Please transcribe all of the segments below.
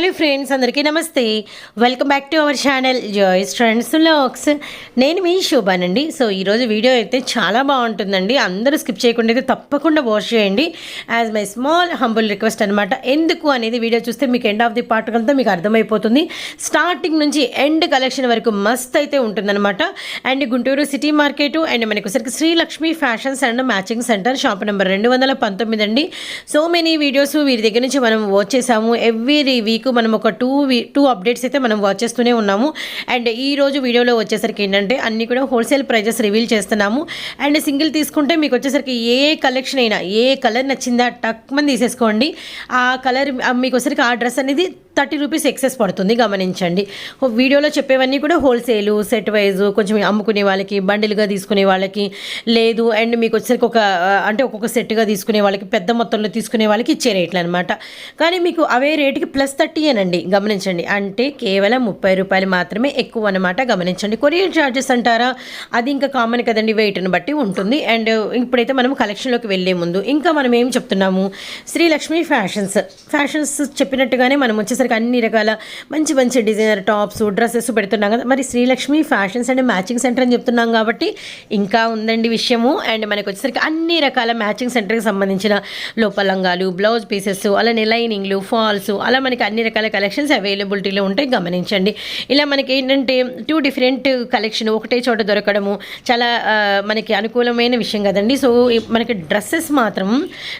Hello friends అందరికీ నమస్తే. Welcome back to our channel Joyce friends లాక్స్ నేను మీ శోభానండి. సో ఈరోజు వీడియో అయితే చాలా బాగుంటుందండి. అందరూ స్కిప్ చేయకుండా అయితే తప్పకుండా వాచ్ చేయండి. As my small humble request అనమాట ఎందుకు అనేది వీడియో చూస్తే మీకు ఎండ్ ఆఫ్ ది పార్ట్ అంతా మీకు అర్థమైపోతుంది. స్టార్టింగ్ నుంచి ఎండ్ కలెక్షన్ వరకు మస్త్ అయితే ఉంటుందన్నమాట. And Guntur city market and మనకు వచ్చరికి Srilakshmi fashions and matching centre shop number రెండు వందల పంతొమ్మిది అండి. సో మెనీ వీడియోస్ వీరి దగ్గర నుంచి మనం వాచ్ చేసాము. ఎవ్రీ వీక్ మనం ఒక టూ టూ అప్డేట్స్ అయితే మనం వాచ్ చేస్తూనే ఉన్నాము. అండ్ ఈ రోజు వీడియోలో వచ్చేసరికి ఏంటంటే అన్ని కూడా హోల్సేల్ ప్రైజెస్ రివీల్ చేస్తున్నాము. అండ్ సింగిల్ తీసుకుంటే మీకు వచ్చేసరికి ఏ కలెక్షన్ అయినా ఏ కలర్ నచ్చిందా టక్ మంది తీసేసుకోండి. ఆ కలర్ మీకు వచ్చరికి ఆ డ్రెస్ అనేది థర్టీ రూపీస్ ఎక్సెస్ పడుతుంది గమనించండి. వీడియోలో చెప్పేవన్నీ కూడా హోల్సేలు సెట్ వైజ్ కొంచెం అమ్ముకునే వాళ్ళకి బండిల్గా తీసుకునే వాళ్ళకి లేదు అండ్ మీకు వచ్చేసరికి ఒక అంటే ఒక్కొక్క సెట్గా తీసుకునే వాళ్ళకి పెద్ద మొత్తంలో తీసుకునే వాళ్ళకి ఇచ్చే రేట్లు అనమాట కానీ మీకు అవే రేటుకి ప్లస్ థర్టీ అనండి గమనించండి. అంటే కేవలం ముప్పై రూపాయలు మాత్రమే ఎక్కువ అనమాట గమనించండి. కొరియర్ ఛార్జెస్ అంటారా? అది ఇంకా కామన్ కదండి వెయిట్ని బట్టి ఉంటుంది. అండ్ ఇప్పుడైతే మనం కలెక్షన్లోకి వెళ్ళే ముందు ఇంకా మనం ఏం చెప్తున్నాము? శ్రీలక్ష్మి ఫ్యాషన్స్. ఫ్యాషన్స్ చెప్పినట్టుగానే మనం వచ్చేసరికి అన్ని రకాల మంచి మంచి డిజైనర్ టాప్స్ డ్రెస్సెస్ పెడుతున్నాం కదా. మరి Srilakshmi fashions and matching centre అని చెప్తున్నాం కాబట్టి ఇంకా ఉందండి విషయము. అండ్ మనకు వచ్చేసరికి అన్ని రకాల మ్యాచింగ్ సెంటర్కి సంబంధించిన లోపలంగాలు బ్లౌజ్ పీసెస్ అలానే లైనింగ్లు ఫాల్స్ అలా మనకి అన్ని రకాల కలెక్షన్స్ అవైలబిలిటీలో ఉంటాయి. గమనించండి. ఇలా మనకి ఏంటంటే టూ డిఫరెంట్ కలెక్షన్ ఒకటే చోట దొరకడము చాలా మనకి అనుకూలమైన విషయం కదండి. సో మనకి డ్రెస్సెస్ మాత్రం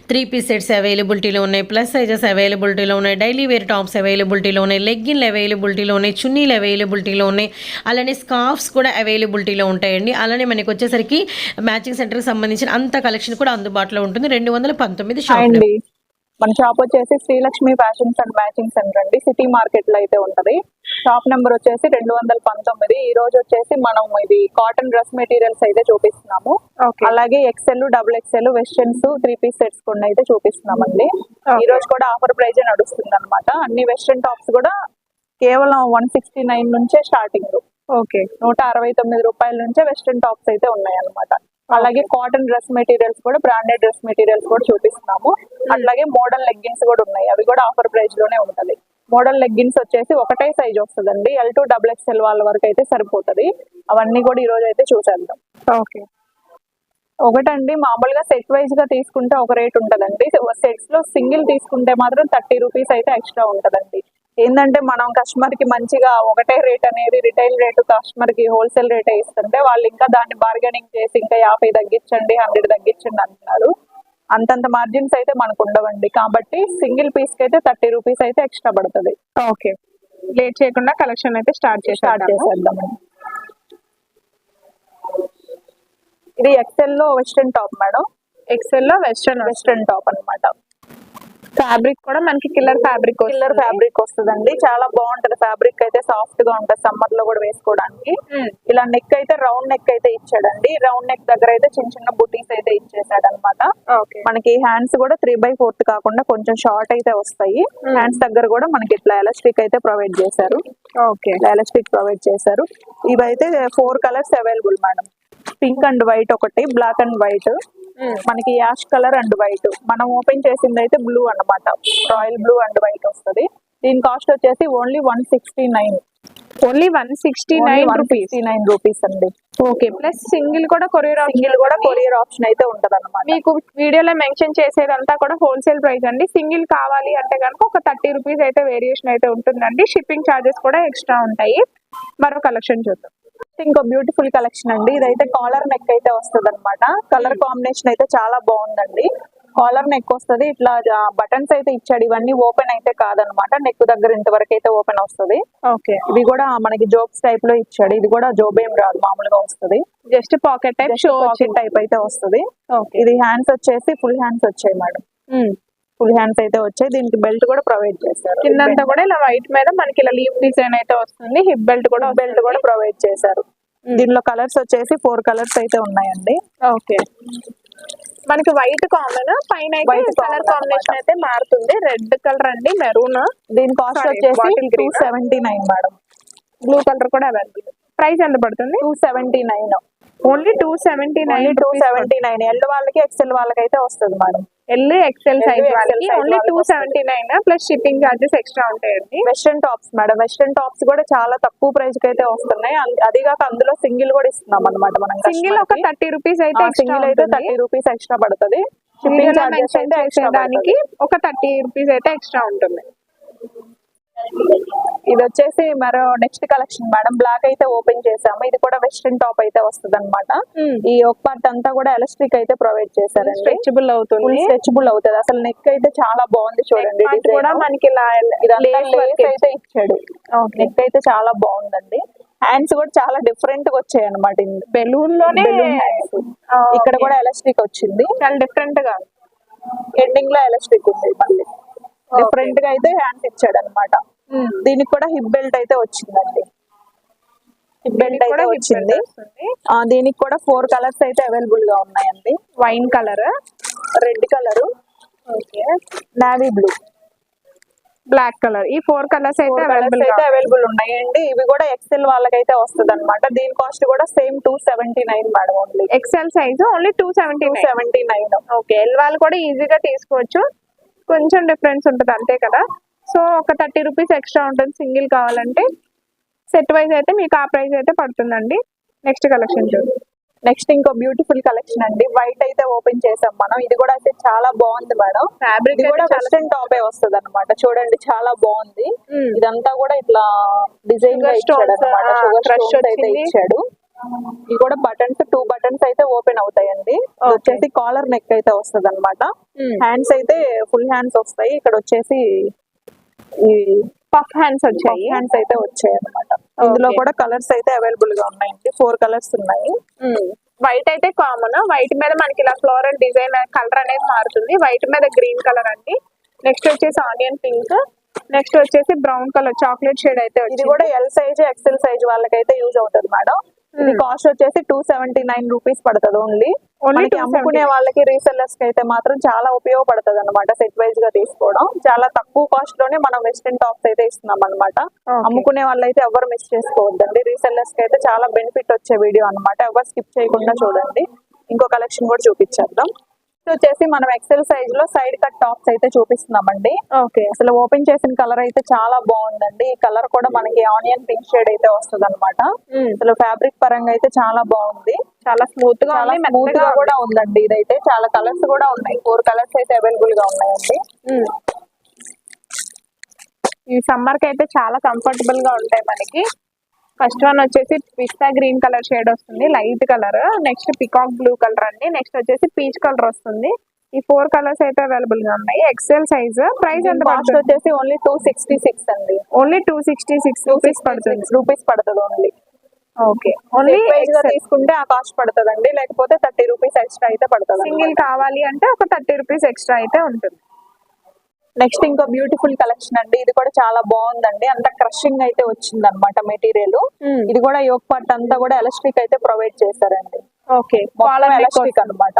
త్రీ పీస్ సెట్స్ అవైలబిలిటీలో ఉన్నాయి ప్లస్ సైజెస్ అవైలబిలిటీలో ఉన్నాయి డైలీ వేర్ టాప్స్ అవైలబిలిటీలో ఉన్నాయి లెగ్గిన్లు అవైలబిలిటీలో ఉన్నాయి చున్నీలు అవైలబిలిటీలో ఉన్నాయి అలానే స్కార్ఫ్స్ కూడా అవైలబిలిటీలో ఉంటాయండి. అలానే మనకి వచ్చేసరికి మ్యాచింగ్ సెంటర్కి సంబంధించిన అంత కలెక్షన్ కూడా అందుబాటులో ఉంటుంది. రెండు వందల పంతొమ్మిది షాప్ మన షాప్ వచ్చేసి Srilakshmi fashions and matching centre అండి సిటీ మార్కెట్లో అయితే ఉంటది. షాప్ నెంబర్ వచ్చేసి రెండు వందల పంతొమ్మిది. ఈ రోజు వచ్చేసి మనం ఇది కాటన్ డ్రెస్ మెటీరియల్స్ అయితే చూపిస్తున్నాము. అలాగే XL double XL westerns three piece sets కొన్ని అయితే చూపిస్తున్నామండి. ఈ రోజు కూడా ఆఫర్ ప్రైజ్ నడుస్తుంది అనమాట అన్ని వెస్టర్న్ టాప్స్ కూడా కేవలం వన్ సిక్స్టీ నైన్ నుంచే స్టార్టింగ్ ఓకే నూట అరవై తొమ్మిది రూపాయల నుంచే వెస్టర్న్ టాప్స్ అయితే ఉన్నాయి అనమాట అలాగే కాటన్ డ్రెస్ మెటీరియల్స్ కూడా బ్రాండెడ్ డ్రెస్ మెటీరియల్స్ కూడా చూపిస్తున్నాము. అట్లాగే మోడల్ లెగ్గిన్స్ కూడా ఉన్నాయి. అవి కూడా ఆఫర్ ప్రైస్లోనే ఉంటది మోడల్ లెగ్గిన్స్ వచ్చేసి ఒకటే సైజ్ వస్తుందండి. ఎల్ టూ డబుల్ ఎక్స్ఎల్ వాళ్ళ వరకు అయితే సరిపోతది. అవన్నీ కూడా ఈ రోజు అయితే చూసేద్దాం. ఓకే ఒకటండి మామూలుగా సెట్ వైజ్గా తీసుకుంటే ఒక రేట్ ఉంటదండి. సెట్స్లో సింగిల్ తీసుకుంటే మాత్రం థర్టీ రూపీస్ అయితే ఎక్స్ట్రా ఉంటదండి. ఏంటంటే మనం కస్టమర్కి మంచిగా ఒకటే రేట్ అనేది రిటైల్ రేటు కస్టమర్కి హోల్సేల్ రేటే ఇస్తుంటే వాళ్ళు ఇంకా దాన్ని బార్గెనింగ్ చేసి ఇంకా యాభై తగ్గించండి హండ్రెడ్ తగ్గించండి అంటున్నారు. అంతంత మార్జిన్స్ అయితే మనకు ఉండవండి. కాబట్టి సింగిల్ పీస్కి అయితే థర్టీ రూపీస్ అయితే ఎక్స్ట్రా పడుతుంది. ఓకే లేట్ చేయకుండా కలెక్షన్ అయితే స్టార్ట్ స్టార్ట్ చేసేద్దాము. చేసేద్దామండి ఇది ఎక్సెల్లో వెస్ట్రన్ టాప్ మేడం. ఎక్సెల్లో వెస్టర్న్ వెస్ట్రన్ టాప్ అన్నమాట. ఫ్యాబ్రిక్ కూడా మనకి కిల్లర్ ఫ్యాబ్రిక్ కిల్లర్ ఫ్యాబ్రిక్ వస్తుందండి. చాలా బాగుంటది. ఫ్యాబ్రిక్ అయితే సాఫ్ట్గా ఉంటది. సమ్మర్లో కూడా వేసుకోవడానికి. ఇలా నెక్ అయితే రౌండ్ నెక్ అయితే ఇచ్చాడండి. రౌండ్ నెక్ దగ్గర అయితే చిన్న చిన్న బుటీస్ అయితే ఇచ్చేసాడు అనమాట మనకి హ్యాండ్స్ కూడా త్రీ బై ఫోర్త్ కాకుండా కొంచెం షార్ట్ అయితే వస్తాయి. హ్యాండ్స్ దగ్గర కూడా మనకి ఇట్లా ఎలాస్టిక్ అయితే ప్రొవైడ్ చేశారు. ఓకే. ఎలాస్టిక్ ప్రొవైడ్ చేశారు. ఇవైతే four colours available madam pink and white ఒకటి బ్లాక్ అండ్ వైట్. మనకి యాష్ కలర్ అండ్ వైట్. మనం ఓపెన్ చేసింది అయితే బ్లూ అన్నమాట. రాయల్ బ్లూ అండ్ వైట్ వస్తది. దీని కాస్ట్ వచ్చేసి only one sixty nine. Only one sixty nine rupees. Nine rupees అండి. ఓకే ప్లస్ సింగిల్ కూడా కొరియర్ సింగిల్ కూడా కొరియర్ ఆప్షన్ అయితే ఉంటది అనమాట మీకు వీడియోలో మెన్షన్ చేసేదంతా కూడా హోల్సేల్ ప్రైస్ అండి. సింగిల్ కావాలి అంటే కనుక ఒక థర్టీ రూపీస్ అయితే వేరియేషన్ అయితే ఉంటుందండి. షిప్పింగ్ ఛార్జెస్ కూడా ఎక్స్ట్రా ఉంటాయి. మరో కలెక్షన్ చూద్దాం. ఇంకో బ్యూటిఫుల్ కలెక్షన్ అండి. ఇదైతే కాలర్ నెక్ అయితే వస్తుంది అనమాట కలర్ కాంబినేషన్ అయితే చాలా బాగుందండి. కాలర్ నెక్ వస్తది. ఇట్లా బటన్స్ అయితే ఇచ్చాడు. ఇవన్నీ ఓపెన్ అయితే కాదనమాట నెక్ దగ్గర ఇంతవరకు అయితే ఓపెన్ వస్తది. ఓకే. ఇది కూడా మనకి జోబ్స్ టైప్లో ఇచ్చాడు. ఇది కూడా జోబ్ ఏం రాదు మామూలుగా వస్తది. Just pocket type show type అయితే వస్తది. ఇది హ్యాండ్స్ వచ్చేసి ఫుల్ హ్యాండ్స్ వచ్చాయి మేడం. ఫుల్ హ్యాండ్స్ అయితే వచ్చాయి. దీనికి బెల్ట్ కూడా ప్రొవైడ్ చేశారు. కిందంతా కూడా ఇలా వైట్ మీద మనకి ఇలా లీవ్ డిజైన్ అయితే వస్తుంది. హిప్ బెల్ట్ కూడా బెల్ట్ కూడా ప్రొవైడ్ చేశారు. దీనిలో కలర్స్ వచ్చేసి ఫోర్ కలర్స్ అయితే ఉన్నాయండి. ఓకే. మనకి వైట్ కామన్ పైన White కలర్ కాంబినేషన్ అయితే మారుతుంది. రెడ్ కలర్ అండి మెరూన్. దీని కాస్ట్ వచ్చేసి two. Seventy nine madam. Blue colour కూడా అవైలబుల్. ప్రైస్ ఎంత పడుతుంది? Two seventy nine only two seventy nine two seventy nine L వాళ్ళకి ఎక్సెల్ వాళ్ళకి అయితే వస్తుంది మేడం. ఎల్ ఎక్సెల్ సైజ్ వాళ్ళకి only two seventy nine plus shipping charges extra ఉంటాయండి. Western tops madam western tops కూడా చాలా తక్కువ ప్రైస్కి అయితే వస్తున్నాయి. అది కాక అందులో సింగిల్ కూడా ఇస్తున్నాం అనమాట మనం సింగిల్ ఒక థర్టీ రూపీస్ అయితే సింగిల్ అయితే థర్టీ రూపీస్ ఎక్స్ట్రా పడుతుంది. షిప్పింగ్ చార్జెస్ అయితే దానికి ఒక థర్టీ రూపీస్ అయితే ఎక్స్ట్రా ఉంటుంది. ఇది వచ్చేసి మరో నెక్స్ట్ కలెక్షన్ మేడం. బ్లాక్ అయితే ఓపెన్ చేసాము. ఇది కూడా వెస్ట్రన్ టాప్ అయితే వస్తుంది అనమాట ఈ ఒక పార్ట్ అంతా కూడా ఎలాస్టిక్ అయితే ప్రొవైడ్ చేశారండి. స్ట్రెచబుల్ అవుతుంది. స్ట్రెచబుల్ అవుతుంది. అసలు నెక్ అయితే చాలా బాగుంది చూడండి. కూడా మనకి అయితే ఇచ్చాడు. నెక్ అయితే చాలా బాగుందండి. హ్యాండ్స్ కూడా చాలా డిఫరెంట్గా వచ్చాయి అనమాట బెలూన్లోనే ఇక్కడ. కూడా ఎలాస్టిక్ వచ్చింది. చాలా డిఫరెంట్గా. ఎండింగ్లో ఎలాస్టిక్ ఉంది మళ్ళీ. డిఫరెంట్గా అయితే హ్యాండ్స్ ఇచ్చాడు అనమాట దీనికి కూడా హిప్ బెల్ట్ అయితే వచ్చిందండి. హిప్ బెల్ట్ అయితే వచ్చింది. దీనికి కూడా ఫోర్ కలర్స్ అయితే అవైలబుల్గా ఉన్నాయండి. Wine colour red colour okay navy blue black colour ఈ ఫోర్ కలర్స్ అయితే అవైలబుల్ అయితే అవైలబుల్ ఉన్నాయండి. ఇవి కూడా ఎక్సెల్ వాళ్ళకైతే వస్తుంది అనమాట దీని కాస్ట్ కూడా same two seventy nine madam only XL size only two seventy seventy nine okay L వాళ్ళు కూడా ఈజీగా తీసుకోవచ్చు. కొంచెం డిఫరెన్స్ ఉంటుంది అంతే కదా? సో ఒక థర్టీ రూపీస్ ఎక్స్ట్రా ఉంటుంది సింగిల్ కావాలంటే. సెట్ వైజ్ అయితే మీకు ఆ ప్రైస్ అయితే పడుతుందండి. నెక్స్ట్ కలెక్షన్ చూడండి నెక్స్ట్ ఇంకో బ్యూటిఫుల్ కలెక్షన్ అండి. వైట్ అయితే ఓపెన్ చేసాం మనం. ఇది కూడా అయితే చాలా బాగుంది మేడం. ఫ్యాబ్రిక్ కూడా వెస్టర్న్ టాపే వస్తుంది అనమాట చూడండి చాలా బాగుంది. Mm. ఇదంతా కూడా ఇట్లా డిజైన్గా ఇచ్చాడు అనమాట. ఇచ్చాడు. ఇది కూడా బటన్స్ టూ బటన్స్ అయితే ఓపెన్ అవుతాయండి. వచ్చేసి కాలర్ నెక్ అయితే వస్తుంది అనమాట. హ్యాండ్స్ అయితే ఫుల్ హ్యాండ్స్ వస్తాయి. ఇక్కడ వచ్చేసి ఈ పఫ్ హ్యాండ్స్ వచ్చాయి. హ్యాండ్స్ అయితే వచ్చాయి అనమాట ఇందులో. కూడా కలర్స్ అయితే అవైలబుల్గా ఉన్నాయండి. ఫోర్ కలర్స్ ఉన్నాయి. వైట్ అయితే కామన్. వైట్ మీద మనకి ఇలా ఫ్లోరల్ డిజైన్ కలర్ అనేది మారుతుంది. వైట్ మీద గ్రీన్ కలర్ అండి. నెక్స్ట్ వచ్చేసి ఆనియన్ పింక్. నెక్స్ట్ వచ్చేసి బ్రౌన్ కలర్ చాక్లెట్ షేడ్ అయితే ఇది కూడా ఎల్ సైజ్ ఎక్సెల్ సైజ్ వాళ్ళకైతే యూజ్ అవుతుంది మేడం. ఇది కాస్ట్ వచ్చేసి టూ సెవెంటీ నైన్ రూపీస్ పడుతుంది ఓన్లీ మనకి 279. అమ్ముకునే వాళ్ళకి రీసెల్లర్స్కి అయితే మాత్రం చాలా ఉపయోగపడుతుంది అనమాట సెట్ వైజ్గా తీసుకోవడం. చాలా తక్కువ కాస్ట్లోనే మనం వెస్టర్న్ టాప్స్ అయితే ఇస్తున్నాం అనమాట. అమ్ముకునే వాళ్ళైతే ఎవరు మిస్ చేసుకోవద్దండి. రీసెల్లర్స్కి అయితే చాలా బెనిఫిట్ వచ్చే వీడియో అన్నమాట. ఎవరు స్కిప్ చేయకుండా చూడండి. ఇంకో కలెక్షన్ కూడా చూపించేద్దాం. ఇది వచ్చేసి మనం ఎక్సెల్ సైజ్లో సైడ్ కట్ టాప్స్ అయితే చూపిస్తున్నామండి. ఓకే. అసలు ఓపెన్ చేసిన కలర్ అయితే చాలా బాగుందండి. ఈ కలర్ కూడా మనకి ఆనియన్ పింక్ షేడ్ అయితే వస్తుంది అనమాట అసలు ఫ్యాబ్రిక్ పరంగా అయితే చాలా బాగుంది. చాలా స్మూత్గా స్మూత్గా కూడా ఉందండి ఇదైతే. చాలా కలర్స్ కూడా ఉన్నాయి. ఫోర్ కలర్స్ అయితే అవైలబుల్గా ఉన్నాయండి. ఈ సమ్మర్కి అయితే చాలా కంఫర్టబుల్గా ఉంటాయి మనకి. ఫస్ట్ వన్ వచ్చేసి పిస్తా గ్రీన్ కలర్ షేడ్ వస్తుంది light colour. Next peacock blue colour అండి. నెక్స్ట్ వచ్చేసి పీచ్ కలర్ వస్తుంది. ఈ ఫోర్ కలర్స్ అయితే అవైలబుల్గా ఉన్నాయి. ఎక్సెల్ సైజ్ ప్రైస్ ఎంత కాస్ట్ పడుతుంది? వచ్చేసి ఓన్లీ టూ సిక్స్టీ సిక్స్ అండి only two sixty six rupees పడుతుంది. రూపీస్ పడుతుంది ఓన్లీ ఓకే ఓన్లీ తీసుకుంటే ఆ కాస్ట్ పడుతుందండి. లేకపోతే థర్టీ రూపీస్ ఎక్స్ట్రా అయితే పడుతుంది సింగిల్ కావాలి అంటే ఒక థర్టీ రూపీస్ ఎక్స్ట్రా అయితే ఉంటుంది. నెక్స్ట్ ఇంకో బ్యూటిఫుల్ కలెక్షన్ అండి. ఇది కూడా చాలా బాగుందండి. అంత క్రషింగ్ అయితే వచ్చింది అనమాట మెటీరియల్. ఇది కూడా యోగ్ పార్ట్ అంతా కూడా ఎలాస్టిక్ అయితే ప్రొవైడ్ చేశారండి. ఓకే ఎలాస్టిక్ అనమాట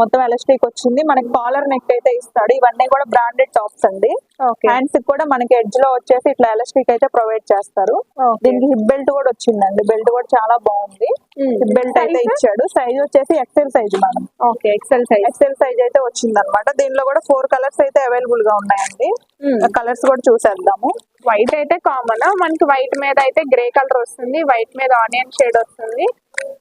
మొత్తం ఎలాస్టిక్ వచ్చింది. మనకి కాలర్ నెక్ అయితే ఇస్తాడు. ఇవన్నీ కూడా బ్రాండెడ్ టాప్స్ అండి. హ్యాండ్స్ కూడా మనకి ఎడ్జ్లో వచ్చేసి ఇట్లా ఎలాస్టిక్ అయితే ప్రొవైడ్ చేస్తారు. దీనికి హిప్ బెల్ట్ కూడా వచ్చిందండి. బెల్ట్ కూడా చాలా బాగుంది. Hmm. హిప్ బెల్ట్ అయితే? ఇచ్చాడు. సైజ్ వచ్చేసి XL size madam okay XL size XL size అయితే వచ్చింది అనమాట దీనిలో కూడా ఫోర్ కలర్స్ అయితే అవైలబుల్గా ఉన్నాయండి. Hmm. కలర్స్ కూడా చూసేద్దాము. వైట్ అయితే కామన్ మనకి వైట్ మీద అయితే గ్రే కలర్ వస్తుంది వైట్ మీద ఆనియన్ షేడ్ వస్తుంది.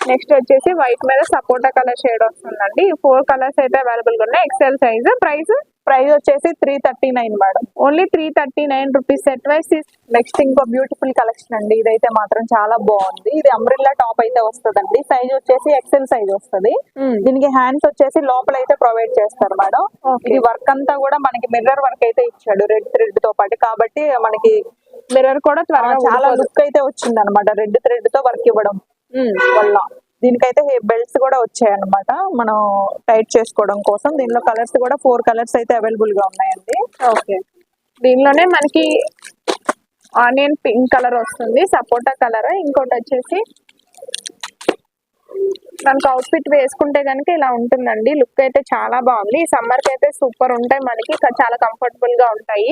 నెక్స్ట్ వచ్చేసి వైట్ మీద సపోటా కలర్ షేడ్ వస్తుందండి. ఈ ఫోర్ కలర్స్ అయితే అవైలబుల్గా ఉన్నాయి. ఎక్సెల్ సైజ్ ప్రైస్ ప్రైస్ వచ్చేసి three thirty nine madam. Only three thirty nine rupees set wise next ఇంకో బ్యూటిఫుల్ కలెక్షన్ అండి. ఇదైతే మాత్రం చాలా బాగుంది. ఇది అంబ్రిల్లా టాప్ అయితే వస్తుందండి. సైజ్ వచ్చేసి ఎక్సెల్ సైజ్ వస్తది. దీనికి హ్యాండ్స్ వచ్చేసి లోపల అయితే ప్రొవైడ్ చేస్తారు మేడం. ఇది వర్క్ అంతా కూడా మనకి మిర్రర్ వర్క్ అయితే ఇచ్చాడు. రెడ్ థ్రెడ్తో పాటు కాబట్టి మనకి మిర్రర్ కూడా త్వరగా చాలా లుక్ అయితే వచ్చింది అనమాట రెడ్ థ్రెడ్తో వర్క్ ఇవ్వడం వల్ల. దీనికైతే బెల్ట్స్ కూడా వచ్చాయి అనమాట మనం టైట్ చేసుకోవడం కోసం. దీనిలో కలర్స్ కూడా ఫోర్ కలర్స్ అయితే అవైలబుల్గా ఉన్నాయండి. ఓకే. దీనిలోనే మనకి ఆనియన్ పింక్ కలర్ వస్తుంది. సపోటా కలర్? ఇంకోటి వచ్చేసి మనకు అవుట్ఫిట్ వేసుకుంటే కనుక ఇలా ఉంటుందండి. లుక్ అయితే చాలా బాగుంది. ఈ సమ్మర్కి అయితే సూపర్ ఉంటాయి. మనకి చాలా కంఫర్టబుల్గా ఉంటాయి.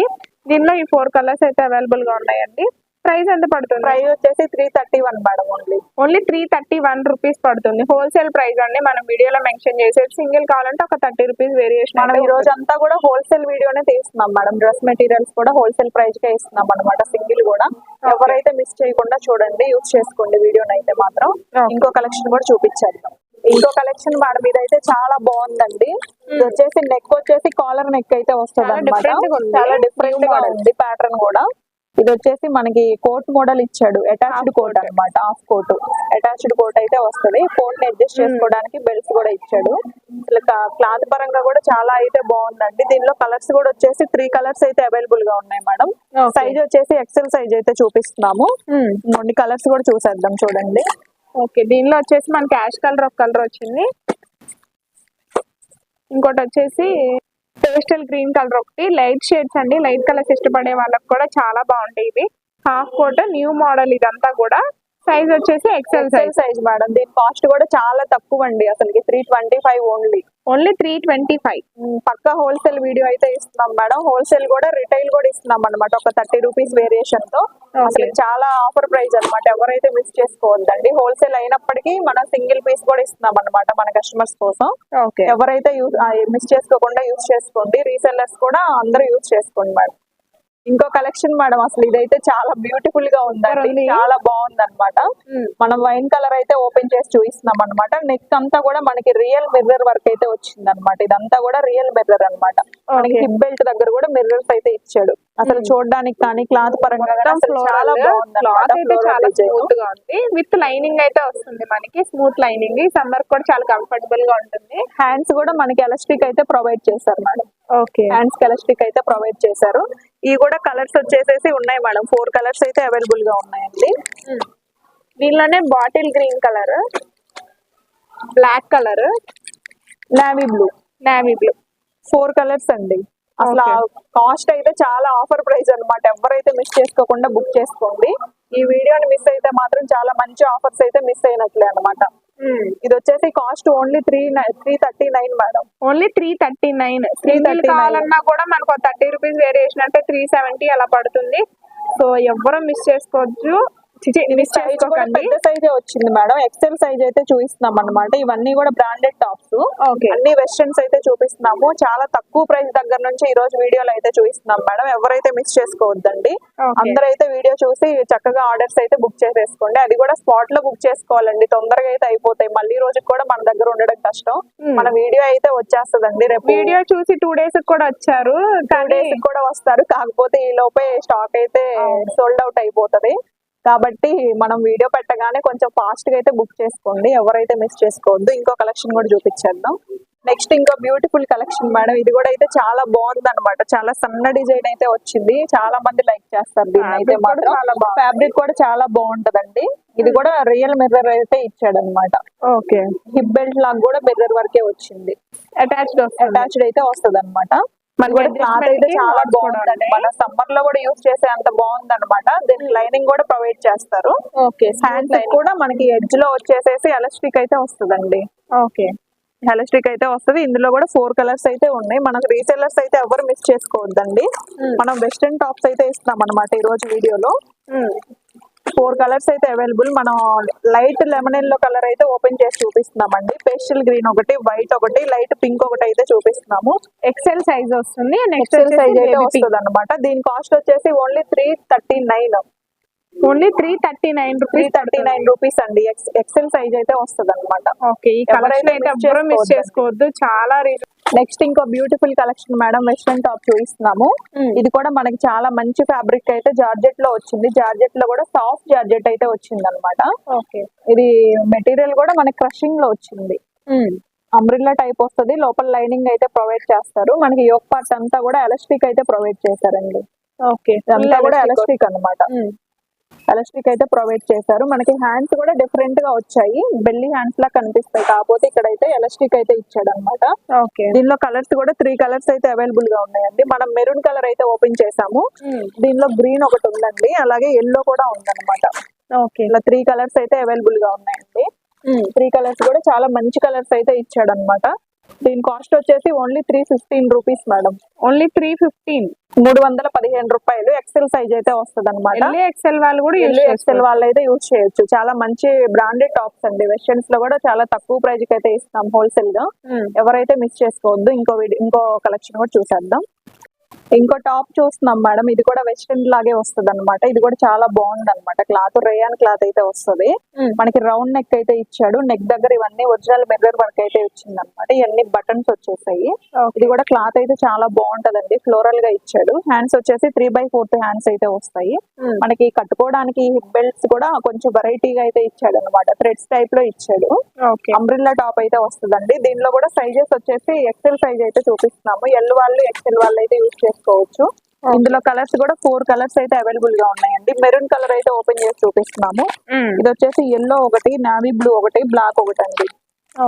దీనిలో ఈ ఫోర్ కలర్స్ అయితే అవైలబుల్గా ఉన్నాయండి. ప్రైస్ ఎంత పడుతుంది? ప్రైస్ వచ్చేసి three thirty one madam only only three thirty one rupees పడుతుంది. హోల్సేల్ ప్రైస్ అండి. మనం వీడియోలో మెన్షన్ చేసేది సింగిల్ కావాలంటే ఒక థర్టీ రూపీస్ వేరియేషన్ మనం ఈ రోజు అంతా కూడా హోల్సేల్ వీడియోనే తీస్తున్నాం మేడం. డ్రెస్ మెటీరియల్స్ కూడా హోల్సేల్ ప్రైస్ కే ఇస్తున్నాం అనమాట సింగిల్ కూడా. ఎవరైతే మిస్ చేయకుండా చూడండి యూస్ చేసుకోండి వీడియోని అయితే మాత్రం. ఇంకో కలెక్షన్ కూడా చూపించేద్దాం. ఇంకో కలెక్షన్ మేడం ఇదైతే చాలా బాగుందండి. వచ్చేసి నెక్ వచ్చేసి కాలర్ నెక్ అయితే వస్తుంది చాలా డిఫరెంట్గా. ఉంది ప్యాటర్న్ కూడా. ఇది వచ్చేసి మనకి కోట్ మోడల్ ఇచ్చాడు. అటాచ్డ్ కోట్ అన్నమాట. హాఫ్ కోట్ అటాచ్డ్ కోట్ అయితే వస్తది. కోట్ని అడ్జస్ట్ చేసుకోవడానికి బెల్ట్స్ కూడా ఇచ్చాడు. అసలు క్లాత్ పరంగా కూడా చాలా అయితే బాగుందండి. దీనిలో కలర్స్ కూడా వచ్చేసి త్రీ కలర్స్ అయితే అవైలబుల్గా ఉన్నాయి మేడం. సైజ్ వచ్చేసి ఎక్సెల్ సైజ్ అయితే చూపిస్తున్నాము. కొన్ని కలర్స్ కూడా చూసేద్దాం చూడండి. ఓకే దీనిలో వచ్చేసి మనకి యాష్ కలర్ ఒక కలర్ వచ్చింది. ఇంకోటి వచ్చేసి పేస్టల్ గ్రీన్ కలర్ ఒకటి లైట్ షేడ్స్ అండి. లైట్ కలర్స్ ఇష్టపడే వాళ్ళకి కూడా చాలా బాగుంటాయి ఇవి. హాఫ్ కోట్ న్యూ మోడల్ ఇదంతా కూడా. సైజ్ వచ్చేసి ఎక్సెల్ సైజ్. Size madam. దీని కాస్ట్ కూడా చాలా తక్కువ అండి అసలుకి three twenty five only only three twenty five. పక్క హోల్సేల్ వీడియో అయితే ఇస్తున్నాం మేడం. హోల్సేల్ కూడా రిటైల్ కూడా ఇస్తున్నాం అనమాట ఒక థర్టీ రూపీస్ వేరియేషన్తో అసలు చాలా ఆఫర్ ప్రైస్ అన్నమాట. ఎవరైతే మిస్ చేసుకోవద్దండి. హోల్సేల్ అయినప్పటికీ మనం సింగిల్ పీస్ కూడా ఇస్తున్నాం అనమాట మన కస్టమర్స్ కోసం. ఎవరైతే మిస్ చేసుకోకుండా యూస్ చేసుకోండి. రీసెల్లర్స్ కూడా అందరూ యూస్ చేసుకోండి మేడం. ఇంకో కలెక్షన్ మేడం అసలు ఇదైతే చాలా బ్యూటిఫుల్గా ఉందండి. ఉంది. చాలా బాగుంది అనమాట మనం వైన్ కలర్ అయితే ఓపెన్ చేసి చూపిస్తున్నాం అనమాట నెక్ అంతా కూడా మనకి రియల్ మిర్రర్ వర్క్ అయితే వచ్చింది అనమాట ఇదంతా కూడా రియల్ మిర్రర్ అన్నమాట. మనకి హిప్ బెల్ట్ దగ్గర కూడా మిర్రర్స్ అయితే ఇచ్చాడు. అసలు చూడడానికి కానీ క్లాత్ పరంగా చాలా బాగుంది విత్ లైనింగ్ అయితే వస్తుంది మనకి. స్మూత్ లైనింగ్ సమ్మర్ కూడా చాలా కంఫర్టబుల్గా ఉంటుంది. హ్యాండ్స్ కూడా మనకి ఎలాస్టిక్ అయితే ప్రొవైడ్ చేశారు మేడం. హ్యాండ్స్ ఎలాస్టిక్ అయితే ప్రొవైడ్ చేశారు. ఇవి కూడా కలర్స్ వచ్చేసేసి ఉన్నాయి మేడం. ఫోర్ కలర్స్ అయితే అవైలబుల్గా ఉన్నాయండి. దీనిలోనే bottle green colour black colour navy blue navy blue four colours అండి. అసలు కాస్ట్ అయితే చాలా ఆఫర్ ప్రైస్ అన్నమాట. ఎవరైతే మిస్ చేసుకోకుండా బుక్ చేసుకోండి. ఈ వీడియోని మిస్ అయితే మాత్రం చాలా మంచి ఆఫర్స్ అయితే మిస్ అయినట్లే అన్నమాట. ఇది వచ్చేసి cost only three three thirty nine madam. Only three thirty nine. Single 339. కావాలన్నా కూడా మనకు థర్టీ రూపీస్ వేరియేషన్ అంటే త్రీ సెవెంటీ అలా పడుతుంది. సో ఎవ్వరూ మిస్ చేసుకోవచ్చు పెద్ద సైజే వచ్చింది మేడం. ఎక్సెల్ సైజ్ అయితే చూపిస్తున్నాం అన్నమాట. ఇవన్నీ కూడా బ్రాండెడ్ టాప్స్ ఓకే అన్ని వెస్టర్న్స్ అయితే చూపిస్తున్నాము. చాలా తక్కువ ప్రైస్ దగ్గర నుంచి ఈ రోజు వీడియోలో అయితే చూపిస్తున్నాం మేడం. ఎవరైతే మిస్ చేసుకోవద్దండి Okay. అందరూ అయితే వీడియో చూసి చక్కగా ఆర్డర్స్ అయితే బుక్ చేసేసుకోండి. అది కూడా స్పాట్లో బుక్ చేసుకోవాలండి. తొందరగా అయితే అయిపోతాయి. మళ్ళీ రోజుకి కూడా మన దగ్గర ఉండడం కష్టం. Hmm. మన వీడియో అయితే వచ్చేస్తదండి రేపు. వీడియో చూసి టూ డేస్ కూడా వచ్చారు. టూ డేస్ కూడా వస్తారు. కాకపోతే ఈ లోపే స్టాక్ అయితే సోల్డ్ అవుట్ అయిపోతది. కాబట్టి మనం వీడియో పెట్టగానే కొంచెం ఫాస్ట్గా అయితే బుక్ చేసుకోండి. ఎవరైతే మిస్ చేసుకోవద్దు ఇంకో కలెక్షన్ కూడా చూపించేద్దాం. నెక్స్ట్ ఇంకో బ్యూటిఫుల్ కలెక్షన్ మేడం. ఇది కూడా అయితే చాలా బాగుంది అనమాట చాలా సన్న డిజైన్ అయితే వచ్చింది. చాలా మంది లైక్ చేస్తారు దీన్ని అయితే మాత్రం. ఫ్యాబ్రిక్ కూడా చాలా బాగుంటదండి. ఇది కూడా రియల్ మిర్రర్ అయితే ఇచ్చాడు అనమాట ఓకే హిప్ బెల్ట్ లాగా కూడా మిర్రర్ వర్కే వచ్చింది. అటాచ్డ్ అటాచ్డ్ అయితే వస్తుంది అనమాట కి చాలా బాగుందండి. మన సమ్మర్లో కూడా యూస్ చేసే అంత బాగుంది అనమాట దీనికి లైనింగ్ కూడా ప్రొవైడ్ చేస్తారు. ఓకే హ్యాండ్స్ కూడా మనకి ఎడ్జ్లో వచ్చేసేసి ఎలాస్టిక్ అయితే వస్తుందండి. ఓకే. ఎలాస్టిక్ అయితే వస్తుంది. ఇందులో కూడా ఫోర్ కలర్స్ అయితే ఉన్నాయి. మనకు రీసెల్లర్స్ అయితే ఎవరు మిస్ చేసుకోవద్దండి. మనం వెస్టర్న్ టాప్స్ అయితే ఇస్తున్నాం అనమాట ఈ రోజు వీడియోలో. ఫోర్ కలర్స్ అయితే అవైలబుల్. మనం లైట్ లెమన్ ఎల్లో కలర్ అయితే ఓపెన్ చేసి చూపిస్తున్నామండి. పేస్టల్ గ్రీన్ ఒకటి వైట్ ఒకటి లైట్ పింక్ ఒకటి అయితే చూపిస్తున్నాము. ఎక్సెల్ సైజ్ వస్తుంది. నెక్స్ట్ ఎక్సెల్ సైజ్ అయితే వస్తుంది అనమాట దీని కాస్ట్ వచ్చేసి only three thirty nine only three thirty nine three rupees thirty nine rupees అండి ఎక్సెల్ సైజ్ అయితే వస్తుంది అనమాట ఓకే ఈ ఎవరైతే అయితే మిస్. చేసుకోవద్దు. చాలా రీజన్ నెక్స్ట్ ఇంకో beautiful collection madam western top చూపిస్తున్నాము. ఇది కూడా మనకి చాలా మంచి ఫ్యాబ్రిక్ అయితే జార్జెట్లో వచ్చింది. జార్జెట్లో కూడా సాఫ్ట్ జార్జెట్ అయితే వచ్చింది అనమాట ఓకే. ఇది మెటీరియల్ కూడా మనకి క్రషింగ్లో వచ్చింది. అంబ్రిల్లా టైప్ వస్తుంది. లోపల లైనింగ్ అయితే ప్రొవైడ్ చేస్తారు. మనకి యోక్ పార్ట్ అంతా కూడా ఎలాస్టిక్ అయితే ప్రొవైడ్ చేశారండి. ఓకే. ఇదంతా కూడా ఎలాస్టిక్ అన్నమాట. ఎలాస్టిక్ అయితే ప్రొవైడ్ చేశారు. మనకి హ్యాండ్స్ కూడా డిఫరెంట్గా వచ్చాయి. బెల్లి హ్యాండ్స్ లా కనిపిస్తాయి. కాకపోతే ఇక్కడ అయితే ఎలాస్టిక్ అయితే ఇచ్చాడు అనమాట ఓకే. దీనిలో కలర్స్ కూడా త్రీ కలర్స్ అయితే అవైలబుల్గా ఉన్నాయండి. మనం మెరూన్ కలర్ అయితే ఓపెన్ చేసాము దీనిలో గ్రీన్ ఒకటి ఉందండి. అలాగే ఎల్లో కూడా ఉందన్నమాట. ఓకే. ఇలా త్రీ కలర్స్ అయితే అవైలబుల్గా ఉన్నాయండి. త్రీ కలర్స్ కూడా చాలా మంచి కలర్స్ అయితే ఇచ్చాడు అనమాట దీని కాస్ట్ వచ్చేసి only three fifteen rupees madam only three fifteen మూడు వందల పదిహేను రూపాయలు ఎక్సెల్ సైజ్ అయితే వస్తుంది అనమాట ఎక్సెల్ వాళ్ళు కూడా ఎక్సెల్ వాళ్ళు అయితే యూజ్ చేయొచ్చు. చాలా మంచి బ్రాండెడ్ టాప్స్ అండి. వెస్టర్న్స్లో కూడా చాలా తక్కువ ప్రైస్కి అయితే ఇస్తాం హోల్సేల్గా. ఎవరైతే మిస్ చేసుకోవద్దు ఇంకో ఇంకో కలెక్షన్ కూడా చూసేద్దాం. ఇంకో టాప్ చూస్తున్నాం మేడం. ఇది కూడా వెస్ట్రన్ లాగే వస్తుంది అనమాట ఇది కూడా చాలా బాగుంది అనమాట క్లాత్ రేయాన్ క్లాత్ అయితే వస్తుంది. Hmm. మనకి రౌండ్ నెక్ అయితే ఇచ్చాడు. నెక్ దగ్గర ఇవన్నీ ఒరిజినల్ మిర్రర్ వర్క్ అయితే వచ్చింది అనమాట ఇవన్నీ బటన్స్ వచ్చేసాయి. ఇది కూడా క్లాత్ అయితే చాలా బాగుంటదండి. ఫ్లోరల్గా ఇచ్చాడు. హ్యాండ్స్ వచ్చేసి త్రీ బై ఫోర్త్ హ్యాండ్స్ అయితే వస్తాయి. మనకి కట్టుకోవడానికి హిప్ బెల్ట్స్ కూడా కొంచెం వెరైటీగా అయితే ఇచ్చాడు అనమాట థ్రెడ్స్ టైప్లో ఇచ్చాడు. ఓకే అంబ్రిల్లా టాప్ అయితే వస్తుందండి. దీనిలో కూడా సైజెస్ వచ్చేసి ఎక్సెల్ సైజ్ అయితే చూపిస్తున్నాము. ఎల్ వాళ్ళు ఎక్సెల్ వాళ్ళు అయితే యూజ్ చేసుకోవచ్చు ఇందులో కలర్స్ కూడా ఫోర్ కలర్స్ అయితే అవైలబుల్గా ఉన్నాయండి. మెరూన్ కలర్ అయితే ఓపెన్ చేసి చూపిస్తున్నాము. ఇది వచ్చేసి ఎల్లో ఒకటి నావీ బ్లూ ఒకటి బ్లాక్ ఒకటి అండి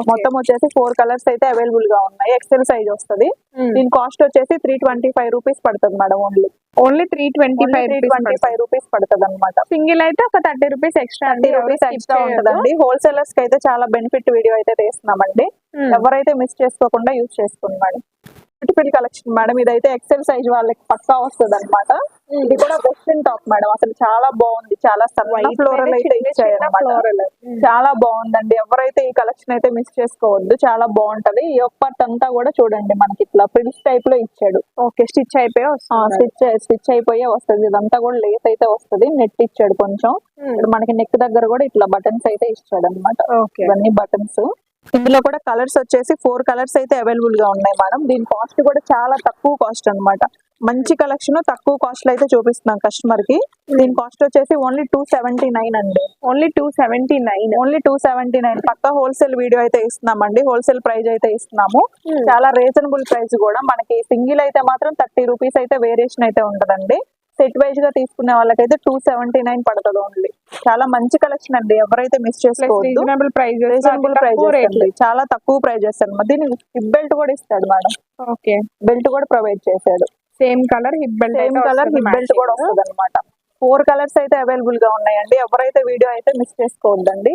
మొత్తం వచ్చేసి ఫోర్ కలర్స్ అయితే అవైలబుల్గా ఉన్నాయి. ఎక్సెల్ సైజ్ వస్తుంది. దీని కాస్ట్ వచ్చేసి త్రీ ట్వంటీ ఫైవ్ రూపీస్ పడుతుంది madam only only three twenty five twenty five rupees పడుతుంది. అనమాట సింగిల్ అయితే ఒక thirty rupees extra thirty rupees extra ఉంటుందండి. హోల్సేలర్స్కి అయితే చాలా బెనిఫిట్ వీడియో అయితే తీస్తున్నామండి. ఎవరైతే మిస్ చేసుకోకుండా యూజ్ చేసుకోండి మేడం బ్యూటిఫుల్ కలెక్షన్ మేడం ఇదైతే ఎక్సెల్ సైజ్ వాళ్ళకి పక్కా వస్తుంది అనమాట ఇది కూడా వెస్ట్రన్ టాప్ మేడం అసలు చాలా బాగుంది. చాలా సన్న ఫ్లోరల్ అయితే floral. చాలా బాగుందండి. ఎవరైతే ఈ కలెక్షన్ అయితే మిస్ చేసుకోవద్దు చాలా బాగుంటది. ఈ ఒక్కటి అంతా కూడా చూడండి మనకి ఇట్లా ప్రిన్స్ టైప్లో ఇచ్చాడు. ఓకే స్టిచ్ అయిపోయి స్టిచ్ స్టిచ్ అయిపోయే వస్తుంది. ఇదంతా కూడా లేస్ అయితే వస్తుంది. నెట్ ఇచ్చాడు కొంచెం. ఇప్పుడు మనకి నెక్ దగ్గర కూడా ఇట్లా బటన్స్ అయితే ఇచ్చాడు అనమాట ఓకే ఇవన్నీ బటన్స్ ఇందులో కూడా కలర్స్ వచ్చేసి ఫోర్ కలర్స్ అయితే అవైలబుల్గా ఉన్నాయి మేడం. దీని కాస్ట్ కూడా చాలా తక్కువ కాస్ట్ అన్నమాట. మంచి కలెక్షన్ తక్కువ కాస్ట్లో అయితే చూపిస్తున్నాం కస్టమర్కి. దీని కాస్ట్ వచ్చేసి ఓన్లీ టూ సెవెంటీ నైన్ అండి. Only two seventy nine only two seventy nine పక్క హోల్సేల్ వీడియో అయితే ఇస్తున్నామండి. హోల్సేల్ ప్రైస్ అయితే ఇస్తున్నాము. చాలా రీజనబుల్ ప్రైస్ కూడా. మనకి సింగిల్ అయితే మాత్రం థర్టీ రూపీస్ అయితే వేరియేషన్ అయితే ఉంటదండి సెట్ వైజ్గా తీసుకునే వాళ్ళకైతే టూ సెవెంటీ నైన్ పడుతుంది ఓన్లీ చాలా మంచి కలెక్షన్ అండి. ఎవరైతే మిస్ చేసుకోవద్దు ప్రైస్ రీజనబుల్ చాలా తక్కువ ప్రైజెస్ అన్నమాట దీనికి హిప్ బెల్ట్ కూడా ఇస్తాడు మేడం. ఓకే. బెల్ట్ కూడా ప్రొవైడ్ చేశాడు. Same colour hip belt same colour hip belt కూడా వస్తుంది అనమాట ఫోర్ కలర్స్ అయితే అవైలబుల్గా ఉన్నాయండి. ఎవరైతే వీడియో అయితే మిస్ చేసుకోవద్దండి.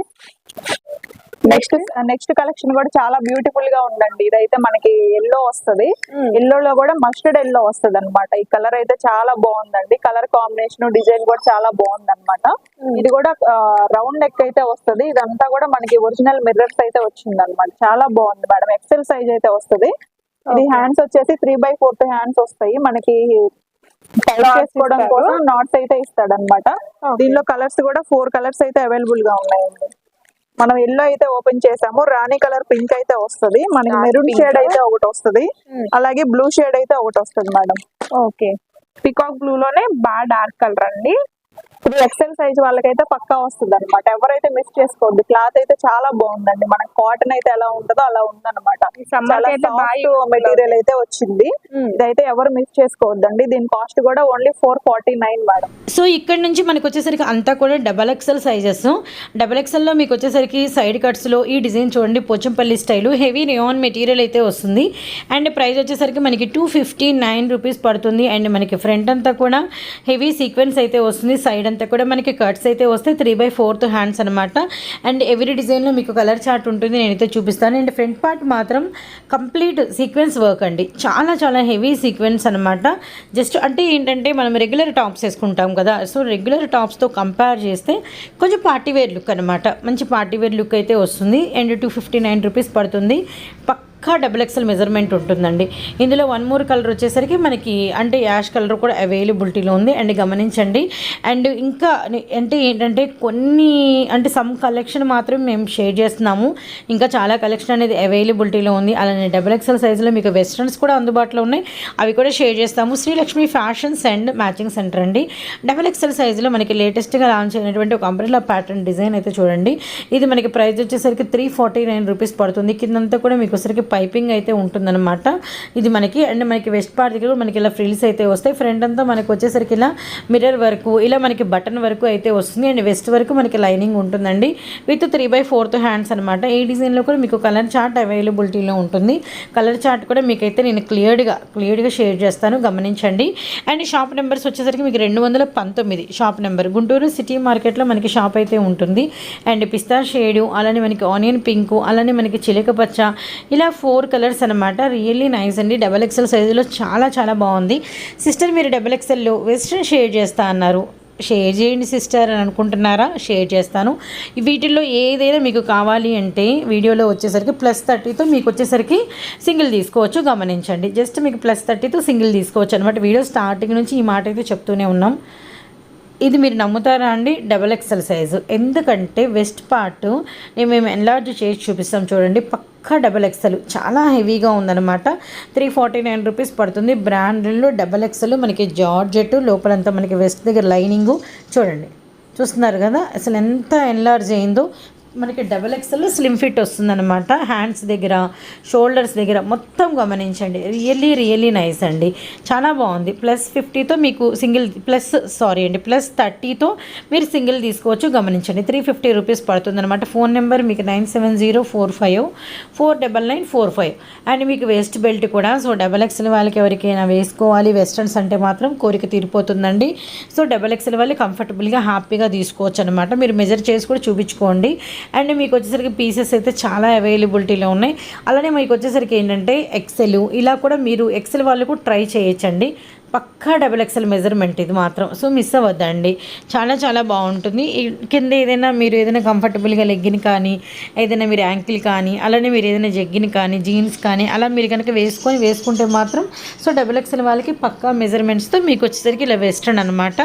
నెక్స్ట్ నెక్స్ట్ కలెక్షన్ కూడా చాలా బ్యూటిఫుల్గా ఉందండి. ఇదైతే మనకి ఎల్లో వస్తది. ఎల్లో లో కూడా మస్టర్డ్ ఎల్లో వస్తది అనమాట ఈ కలర్ అయితే చాలా బాగుందండి. కలర్ కాంబినేషన్ డిజైన్ కూడా చాలా బాగుంది అనమాట ఇది కూడా రౌండ్ నెక్ అయితే వస్తది. ఇదంతా కూడా మనకి ఒరిజినల్ మిర్రర్స్ అయితే వచ్చింది అనమాట చాలా బాగుంది మేడం. ఎక్సెల్ సైజ్ అయితే వస్తది. ఇది హ్యాండ్స్ వచ్చేసి త్రీ బై ఫోర్త్ హ్యాండ్స్ వస్తాయి. మనకి చేసుకోవడం. కోసం నాట్స్ అయితే ఇస్తాడు అనమాట. దీనిలో కలర్స్ కూడా ఫోర్ కలర్స్ అయితే అవైలబుల్గా ఉన్నాయండి. మనం ఎల్లో అయితే ఓపెన్ చేసాము రాణి కలర్ పింక్ అయితే వస్తది మనకి మెరూన్. షేడ్ అయితే ఒకటి వస్తది Hmm. అలాగే బ్లూ షేడ్ అయితే ఒకటి వస్తుంది మేడం ఓకే పికాక్ బ్లూ లోనే బాగా డార్క్ కలర్ అండి ఇప్పుడు ఎక్సెల్ సైజ్ వాళ్ళకైతే పక్కా వస్తుంది అనమాట ఎవరైతే మిస్ చేసుకోవద్దు. క్లాత్ అయితే చాలా బాగుందండి. మనకి కాటన్ అయితే ఎలా ఉంటుందో అలా ఉందన్నమాట. మెటీరియల్ అయితే వచ్చింది. Hmm. ఇదైతే ఎవరు మిస్ చేసుకోవద్దండి. దీని కాస్ట్ కూడా only four forty nine madam so ఇక్కడ నుంచి మనకు వచ్చేసరికి అంతా కూడా డబల్ ఎక్సెల్ సైజెస్ డబల్ ఎక్సెల్లో మీకు వచ్చేసరికి సైడ్ కట్స్లో ఈ డిజైన్ చూడండి. Pochampally style heavy rayon material అయితే వస్తుంది. అండ్ ప్రైస్ వచ్చేసరికి మనకి టూ ఫిఫ్టీ నైన్ రూపీస్ పడుతుంది. అండ్ మనకి ఫ్రంట్ అంతా కూడా హెవీ సీక్వెన్స్ అయితే వస్తుంది. సైడ్ ఇదంతా కూడా మనకి కట్స్ అయితే వస్తే త్రీ బై ఫోర్త్ హ్యాండ్స్ అనమాట అండ్ ఎవ్రీ డిజైన్లో మీకు కలర్ చార్ట్ ఉంటుంది. నేనైతే చూపిస్తాను. అండ్ ఫ్రంట్ పార్ట్ మాత్రం కంప్లీట్ సీక్వెన్స్ వర్క్ అండి. చాలా చాలా హెవీ సీక్వెన్స్ అనమాట జస్ట్ అంటే ఏంటంటే మనం రెగ్యులర్ టాప్స్ వేసుకుంటాం కదా. సో రెగ్యులర్ టాప్స్తో కంపేర్ చేస్తే కొంచెం పార్టీ వేర్ లుక్ అనమాట మంచి పార్టీవేర్ లుక్ అయితే వస్తుంది. And two fifty nine rupees పడుతుంది. పక్క డబుల్ ఎక్సెల్ మెజర్మెంట్ ఉంటుందండి. ఇందులో వన్ మోర్ కలర్ వచ్చేసరికి మనకి అంటే యాష్ కలర్ కూడా అవైలబిలిటీలో ఉంది. అండ్ గమనించండి అండ్ ఇంకా అంటే ఏంటంటే కొన్ని అంటే సమ్ కలెక్షన్ మాత్రం మేము షేర్ చేస్తున్నాము. ఇంకా చాలా కలెక్షన్ అనేది అవైలబిలిటీలో ఉంది. అలానే డబుల్ ఎక్సెల్ సైజులో మీకు వెస్ట్రన్స్ కూడా అందుబాటులో ఉన్నాయి. అవి కూడా షేర్ చేస్తాము. Srilakshmi fashions and matching centre అండి. డబుల్ ఎక్సెల్ సైజులో మనకి లేటెస్ట్గా లాంచ్ అయినటువంటి ఒక అంబ్రెల్లా ప్యాటర్న్ డిజైన్ అయితే చూడండి. ఇది మనకి ప్రైస్ వచ్చేసరికి త్రీ ఫార్టీ నైన్ రూపీస్ పడుతుంది. కిందంతా కూడా మీకు వచ్చరికి పైపింగ్ అయితే ఉంటుందన్నమాట. ఇది మనకి అండ్ మనకి వెస్ట్ పార్ట్ దగ్గర మనకి ఇలా ఫ్రిల్స్ అయితే వస్తాయి. ఫ్రంట్ అంతా మనకి వచ్చేసరికి ఇలా మిర్రర్ వరకు ఇలా మనకి బటన్ వరకు అయితే వస్తుంది. అండ్ వెస్ట్ వరకు మనకి లైనింగ్ ఉంటుందండి. With three by fourth hands అనమాట ఈ డిజైన్లో కూడా మీకు కలర్ చార్ట్ అవైలబిలిటీలో ఉంటుంది. కలర్ చార్ట్ కూడా మీకైతే నేను క్లియర్గా క్లియర్గా షేర్ చేస్తాను. గమనించండి. అండ్ షాప్ నెంబర్స్ వచ్చేసరికి మీకు రెండు వందల పంతొమ్మిది షాప్ నెంబర్ గుంటూరు సిటీ మార్కెట్లో మనకి షాప్ అయితే ఉంటుంది. అండ్ పిస్తా షేడు అలానే మనకి ఆనియన్ పింకు అలానే మనకి చిలక పచ్చ. ఇలా ఫోర్ కలర్స్ అనమాట రియల్లీ నైస్ అండి. డబల్ ఎక్సెల్ సైజులో చాలా చాలా బాగుంది. సిస్టర్ మీరు డబల్ ఎక్సెల్లో వెస్ట్రన్ షేర్ చేస్తా అన్నారు. షేర్ చేయండి సిస్టర్ అని అనుకుంటున్నారా? షేర్ చేస్తాను. వీటిల్లో ఏదైనా మీకు కావాలి అంటే వీడియోలో వచ్చేసరికి ప్లస్ థర్టీతో మీకు వచ్చేసరికి సింగిల్ తీసుకోవచ్చు. గమనించండి. జస్ట్ మీకు ప్లస్ థర్టీతో సింగిల్ తీసుకోవచ్చు అనమాట వీడియో స్టార్టింగ్ నుంచి ఈ మాట అయితే చెప్తూనే ఉన్నాం. ఇది మీరు నమ్ముతారా అండి? డబల్ ఎక్సెల్ సైజు ఎందుకంటే వెస్ట్ పార్ట్ మేము ఎన్లార్జ్ చేసి చూపిస్తాం చూడండి. పక్కా డబల్ ఎక్సెల్ చాలా హెవీగా ఉందన్నమాట. త్రీ ఫార్టీ నైన్ రూపీస్ పడుతుంది. బ్రాండ్లో డబల్ ఎక్సెల్ మనకి జార్జెట్ లోపలంతా మనకి వెస్ట్ దగ్గర లైనింగు చూడండి. చూస్తున్నారు కదా? అసలు ఎంత ఎన్లార్జ్ అయిందో మనకి డబల్ ఎక్స్ఎల్ స్లిమ్ ఫిట్ వస్తుందన్నమాట. హ్యాండ్స్ దగ్గర షోల్డర్స్ దగ్గర మొత్తం గమనించండి. రియల్లీ రియల్లీ నైస్ అండి. చాలా బాగుంది. ప్లస్ ఫిఫ్టీతో మీకు సింగిల్ ప్లస్ సారీ అండి ప్లస్ థర్టీతో మీరు సింగిల్ తీసుకోవచ్చు గమనించండి. త్రీ ఫిఫ్టీ రూపీస్ పడుతుందన్నమాట. ఫోన్ నెంబర్ మీకు nine seven zero four five four double nine four five and మీకు వేస్ట్ బెల్ట్ కూడా సో డబల్ ఎక్స్ఎల్ వాళ్ళకి ఎవరికైనా వేసుకోవాలి. వెస్ట్రన్స్ అంటే మాత్రం కోరిక తీరిపోతుందండి. సో డబల్ ఎక్స్ఎల్ వాళ్ళు కంఫర్టబుల్గా హ్యాపీగా తీసుకోవచ్చు అనమాట మీరు మెజర్ చేసి కూడా చూపించుకోండి. అండ్ మీకు వచ్చేసరికి పీసెస్ అయితే చాలా అవైలబిలిటీలో ఉన్నాయి. అలానే మీకు వచ్చేసరికి ఏంటంటే ఎక్సెల్ ఇలా కూడా మీరు ఎక్సెల్ వాళ్ళు కూడా ట్రై చేయొచ్చండి. పక్కా డబుల్ ఎక్సెల్ మెజర్మెంట్ ఇది మాత్రం. సో మిస్ అవ్వద్దండి. చాలా చాలా బాగుంటుంది. కింద ఏదైనా మీరు ఏదైనా కంఫర్టబుల్గా లెగ్గిన్ కానీ ఏదైనా మీరు యాంకిల్ కానీ అలానే మీరు ఏదైనా జగ్గిన్ కానీ జీన్స్ కానీ అలా మీరు కనుక వేసుకొని వేసుకుంటే మాత్రం సో డబుల్ ఎక్సెల్ వాళ్ళకి పక్కా మెజర్మెంట్స్తో మీకు వచ్చేసరికి ఇలా వెస్ట్రన్ అనమాట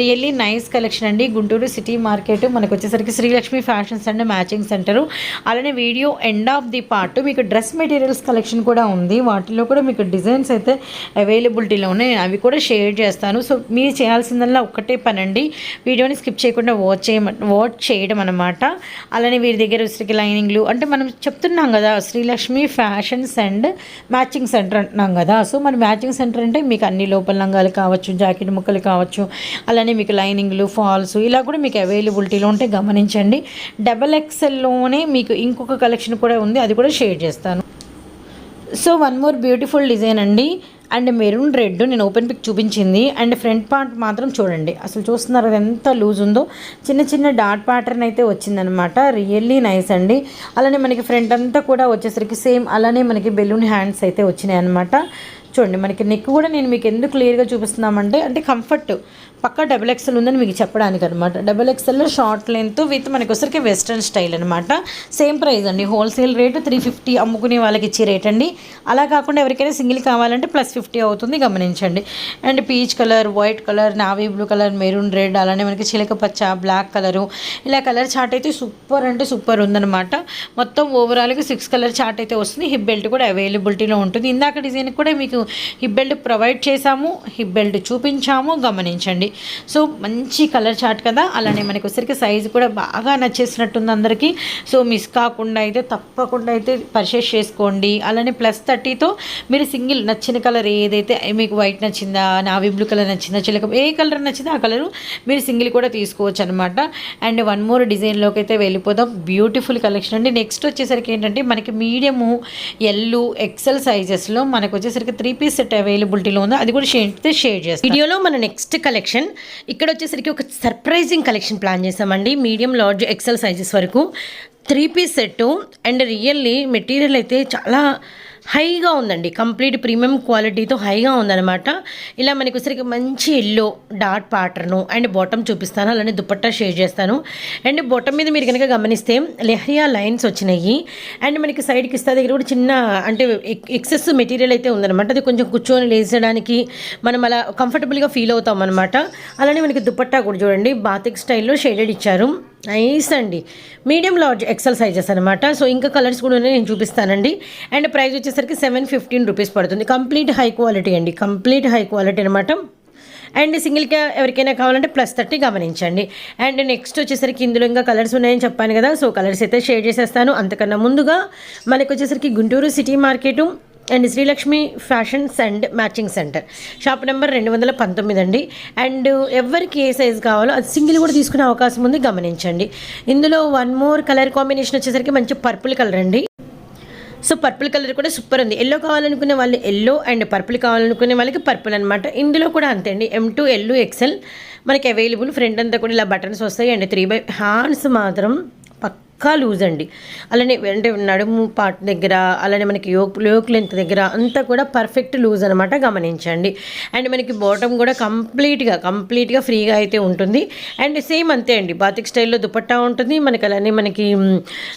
రియల్లీ నైస్ కలెక్షన్ అండి. గుంటూరు సిటీ మార్కెట్ మనకు వచ్చేసరికి Srilakshmi fashions and matching centre అలానే video end of the part మీకు డ్రెస్ మెటీరియల్స్ కలెక్షన్ కూడా ఉంది. వాటిలో కూడా మీకు డిజైన్స్ అయితే అవైలబిలిటీలో ఉన్నాయి. అవి కూడా షేర్ చేస్తాను. సో మీరు చేయాల్సిందల్లా ఒక్కటే పనండి. వీడియోని స్కిప్ చేయకుండా వాచ్ చేయ వాచ్ చేయడం అనమాట అలానే వీరి దగ్గర ఉసిరికి లైనింగ్లు అంటే మనం చెప్తున్నాం కదా Srilakshmi fashions and matching centre అంటున్నాం కదా. సో మన మ్యాచింగ్ సెంటర్ అంటే మీకు అన్ని లోపల లంగాలు కావచ్చు జాకెట్ ముక్కలు కావచ్చు అలానే మీకు లైనింగ్లు ఫాల్స్ ఇలా కూడా మీకు అవైలబిలిటీలో ఉంటే గమనించండి. డబల్ ఎక్సెల్లోనే మీకు ఇంకొక కలెక్షన్ కూడా ఉంది అది కూడా షేర్ చేస్తాను. So one more beautiful design అండి. అండ్ మెరూన్ రెడ్ నేను ఓపెన్ పిక్ చూపించింది. అండ్ ఫ్రంట్ పార్ట్ మాత్రం చూడండి. అసలు చూస్తున్నారు అది ఎంత లూజ్ ఉందో. చిన్న చిన్న డాట్ ప్యాటర్న్ అయితే వచ్చిందనమాట రియల్లీ నైస్ అండి. అలానే మనకి ఫ్రంట్ అంతా కూడా వచ్చేసరికి సేమ్ అలానే మనకి బెలూన్ హ్యాండ్స్ అయితే వచ్చినాయి అనమాట చూడండి మనకి నెక్ కూడా నేను మీకు ఎందుకు క్లియర్గా చూపిస్తున్నామంటే అంటే కంఫర్ట్ పక్కా డబుల్ ఎక్సెల్ ఉందని మీకు చెప్పడానికి అనమాట డబుల్ ఎక్సెల్లో షార్ట్ లెంత్ విత్ మనకి వచ్చరికి వెస్ట్రన్ స్టైల్ అనమాట సేమ్ ప్రైస్ అండి. హోల్సేల్ రేటు త్రీ ఫిఫ్టీ అమ్ముకునే వాళ్ళకి ఇచ్చే రేట్ అండి. అలా కాకుండా ఎవరికైనా సింగిల్ కావాలంటే ప్లస్ ఫిఫ్టీ అవుతుంది గమనించండి. And peach colour white colour navy blue colour maroon red అలానే మనకి చిలక పచ్చ బ్లాక్ కలరు ఇలా కలర్ చార్ట్ అయితే సూపర్ అంటే సూపర్ ఉందన్నమాట. మొత్తం ఓవరాల్గా సిక్స్ కలర్ చార్ట్ అయితే వస్తుంది. హిప్ బెల్ట్ కూడా అవైలబిలిటీలో ఉంటుంది. ఇందాక డిజైన్ కూడా మీకు హిప్ బెల్ట్ ప్రొవైడ్ చేశాము హిప్ బెల్ట్ చూపించాము గమనించండి. సో మంచి కలర్ చార్ట్ కదా? అలానే మనకి వచ్చరికి సైజు కూడా బాగా నచ్చేసినట్టుంది అందరికీ. సో మిస్ కాకుండా అయితే తప్పకుండా అయితే పర్చేస్ చేసుకోండి. అలానే ప్లస్ థర్టీతో మీరు సింగిల్ నచ్చిన కలర్ ఏదైతే మీకు వైట్ నచ్చిందా నావీ బ్లూ కలర్ నచ్చిందా చిలక ఏ కలర్ నచ్చిందో ఆ కలరు మీరు సింగిల్ కూడా తీసుకోవచ్చు అనమాట అండ్ వన్ మోర్ డిజైన్లోకి అయితే వెళ్ళిపోదాం. బ్యూటిఫుల్ కలెక్షన్ అండి. నెక్స్ట్ వచ్చేసరికి ఏంటంటే మనకి మీడియము ఎల్లు ఎక్సెల్ సైజెస్లో మనకు వచ్చేసరికి త్రీ పీస్ సెట్ అవైలబిలిటీలో ఉంది అది కూడా షేర్ షేర్ చేస్తాం వీడియోలో మన నెక్స్ట్ కలెక్షన్ ఇక్కడ వచ్చేసరికి ఒక సర్ప్రైజింగ్ కలెక్షన్ ప్లాన్ చేసామండి మీడియం లార్జ్ ఎక్సెల్ సైజెస్ వరకు. Three piece set and really material అయితే చాలా హైగా ఉందండి. కంప్లీట్ ప్రీమియం క్వాలిటీతో హైగా ఉందనమాట ఇలా మనకి వచ్చరికి మంచి yellow dot pattern and bottom చూపిస్తాను. అలానే దుపట్టా షేర్ చేస్తాను. అండ్ బాటమ్ మీద మీరు కనుక గమనిస్తే లెహరియా లైన్స్ వచ్చినాయి. అండ్ మనకి సైడ్కి ఇస్తా దగ్గర కూడా చిన్న అంటే ఎక్సెస్ మెటీరియల్ అయితే ఉందన్నమాట. అది కొంచెం కూర్చొని లేచడానికి మనం అలా కంఫర్టబుల్గా ఫీల్ అవుతాం అనమాట అలానే మనకి దుపట్టా కూడా చూడండి. బాతిక్ స్టైల్లో షేడెడ్ ఇచ్చారు. నైస్ అండి. మీడియం లార్జ్ ఎక్సెల్ సైజెస్ అనమాట సో ఇంకా కలర్స్ కూడా ఉన్నాయి నేను చూపిస్తానండి. అండ్ ప్రైస్ వచ్చేసరికి సెవెన్ ఫిఫ్టీన్ రూపీస్ పడుతుంది. కంప్లీట్ హై క్వాలిటీ అండి. కంప్లీట్ హై క్వాలిటీ అనమాట అండ్ సింగిల్గా ఎవరికైనా కావాలంటే ప్లస్ థర్టీ గమనించండి. అండ్ నెక్స్ట్ వచ్చేసరికి ఇందులో ఇంకా కలర్స్ ఉన్నాయని చెప్పాను కదా. సో కలర్స్ అయితే షేర్ చేసేస్తాను. అంతకన్నా ముందుగా మనకు వచ్చేసరికి Guntur city market. And Srilakshmi fashions and matching centre. Shop number రెండు వందల పంతొమ్మిది అండి. అండ్ ఎవరికి ఏ సైజ్ కావాలో అది సింగిల్ కూడా తీసుకునే అవకాశం ఉంది గమనించండి. ఇందులో వన్ మోర్ కలర్ కాంబినేషన్ వచ్చేసరికి మంచి పర్పుల్ కలర్ అండి. సో పర్పుల్ కలర్ కూడా సూపర్ ఉంది. ఎల్లో కావాలనుకునే వాళ్ళు ఎల్లో అండ్ పర్పుల్ కావాలనుకునే వాళ్ళకి పర్పుల్ అనమాట ఇందులో కూడా అంతే అండి. ఎం టూ ఎల్లు ఎక్సెల్ మనకి అవైలబుల్ ఫ్రంట్ అంతా కూడా ఇలా బటన్స్ వస్తాయి అండ్ త్రీ బై హ్యాండ్స్ మాత్రం పక్కా లూజ్ అండి. అలానే అంటే నడుము పార్ట్ దగ్గర అలానే మనకి యోక్ యోక్ లెంత్ దగ్గర అంతా కూడా పర్ఫెక్ట్ లూజ్ అనమాట గమనించండి. అండ్ మనకి బాటమ్ కూడా కంప్లీట్గా కంప్లీట్గా ఫ్రీగా అయితే ఉంటుంది. అండ్ సేమ్ అంతే అండి. బాతిక్ స్టైల్లో దుపట్టా ఉంటుంది. మనకి అలానే మనకి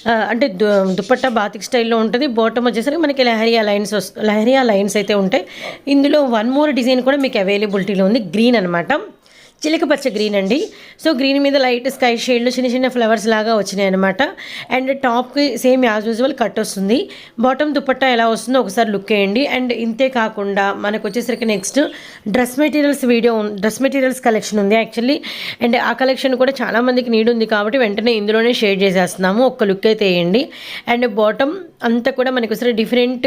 అంటే దు- దుపట్టా బాతిక్ స్టైల్లో ఉంటుంది. బాటమ్ వచ్చేసరికి మనకి లహరియా లైన్స్ లహరియా లైన్స్ అయితే ఉంటాయి. ఇందులో వన్ మోర్ డిజైన్ కూడా మీకు అవైలబిలిటీలో ఉంది. గ్రీన్ అనమాట చిలక పచ్చ గ్రీన్ అండి. సో గ్రీన్ మీద లైట్ స్కై షేడ్లో చిన్న చిన్న ఫ్లవర్స్ లాగా వచ్చినాయి అనమాట అండ్ టాప్కి సేమ్ యాజ్ యూజువల్ కట్ వస్తుంది. బాటమ్ దుపట్టా ఎలా వస్తుందో ఒకసారి లుక్ వేయండి అండ్ ఇంతే కాకుండా మనకు వచ్చేసరికి next dress materials video dress materials collection ఉంది యాక్చువల్లీ అండ్ ఆ కలెక్షన్ కూడా చాలా మందికి నీడ్ ఉంది కాబట్టి వెంటనే ఇందులోనే షేర్ చేసేస్తున్నాము. ఒక్క లుక్ అయితే వేయండి. అండ్ బాటమ్ అంతా కూడా మనకి ఒకసారి డిఫరెంట్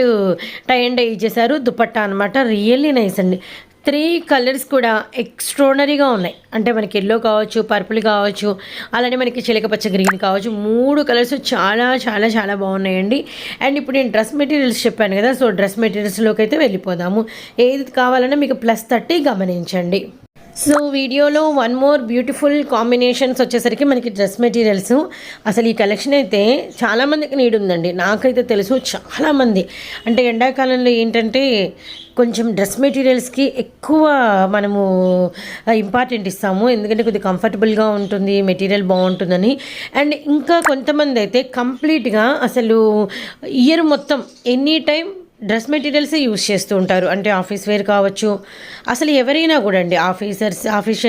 టై అండ్ ఇచ్చేసారు దుపట్టా అనమాట రియల్లీ నైస్ అండి. త్రీ కలర్స్ కూడా ఎక్స్ట్రాడనరీగా ఉన్నాయి. అంటే మనకి ఎల్లో కావచ్చు పర్పుల్ కావచ్చు అలానే మనకి చిలకపచ్చ గ్రీన్ కావచ్చు. మూడు కలర్స్ చాలా చాలా చాలా బాగున్నాయండి. అండ్ ఇప్పుడు నేను డ్రెస్ మెటీరియల్స్ చెప్పాను కదా సో డ్రెస్ మెటీరియల్స్లోకి అయితే వెళ్ళిపోదాము. ఏది కావాలన్నా మీకు ప్లస్ థర్టీ గమనించండి. సో వీడియోలో వన్ మోర్ బ్యూటిఫుల్ కాంబినేషన్స్ వచ్చేసరికి మనకి డ్రెస్ మెటీరియల్స్ అసలు ఈ కలెక్షన్ అయితే చాలామందికి నీడ్ ఉందండి. నాకైతే తెలుసు చాలామంది అంటే ఎండాకాలంలో ఏంటంటే కొంచెం డ్రెస్ మెటీరియల్స్కి ఎక్కువ మనము ఇంపార్టెంట్ ఇస్తాము. ఎందుకంటే కొద్దిగా కంఫర్టబుల్గా ఉంటుంది మెటీరియల్ బాగుంటుందని. అండ్ ఇంకా కొంతమంది అయితే కంప్లీట్గా అసలు ఇయర్ మొత్తం ఎనీ టైం డ్రెస్ మెటీరియల్సే యూస్ చేస్తూ ఉంటారు? అంటే ఆఫీస్ వేర్ కావచ్చు. అసలు ఎవరైనా కూడా అండి ఆఫీసర్స్ ఆఫీస్